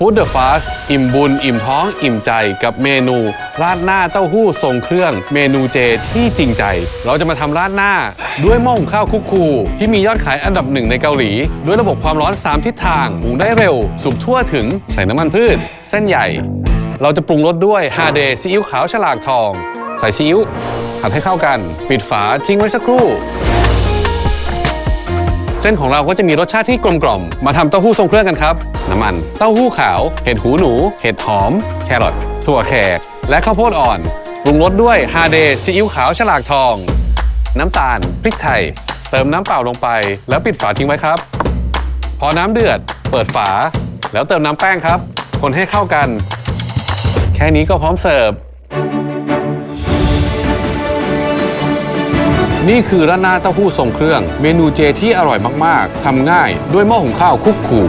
ฟู้ดเดอะฟาสอิ่มบุญ อิ่มท้อง อิ่มใจกับเมนู ราดหน้าเต้าหู้ทรงเครื่อง เมนูเจที่จริงใจ เราจะมาทำราดหน้า ด้วยหม้อหุงข้าวคุกคู ที่มียอดขายอันดับหนึ่งในเกาหลี ด้วยระบบความร้อน 3 ทิศทางหุงได้เร็ว สุกทั่วถึงใส่น้ำมันพืช เส้นใหญ่ เราจะปรุงรสด้วยฮาเดซีอิ๊วขาวฉลากทอง ใส่ซีอิ๊วผัดให้เข้ากัน ปิดฝาทิ้งไว้สักครู่ ส้นของเราก็จะมีรสชาติที่กลมกล่อมมาทำเต้าหู้ทรงเครื่องกันครับ น้ำมัน เต้าหู้ขาว เห็ดหูหนู เห็ดหอม แครอท ถั่วแขก และข้าวโพดอ่อน ปรุงรสด้วยฮาเดซีอิ๊วขาวฉลากทอง น้ำตาล พริกไทย เติมน้ำเปล่าลงไป แล้วปิดฝาทิ้งไว้ครับ พอน้ำเดือด เปิดฝา แล้วเติมน้ำแป้งครับ คนให้เข้ากัน แค่นี้ก็พร้อมเสิร์ฟ นี่คือราดหน้าเต้าหู้ทรงเครื่อง เมนูเจที่อร่อยมาก ๆทำง่ายด้วยหม้อหุงข้าวคุกคู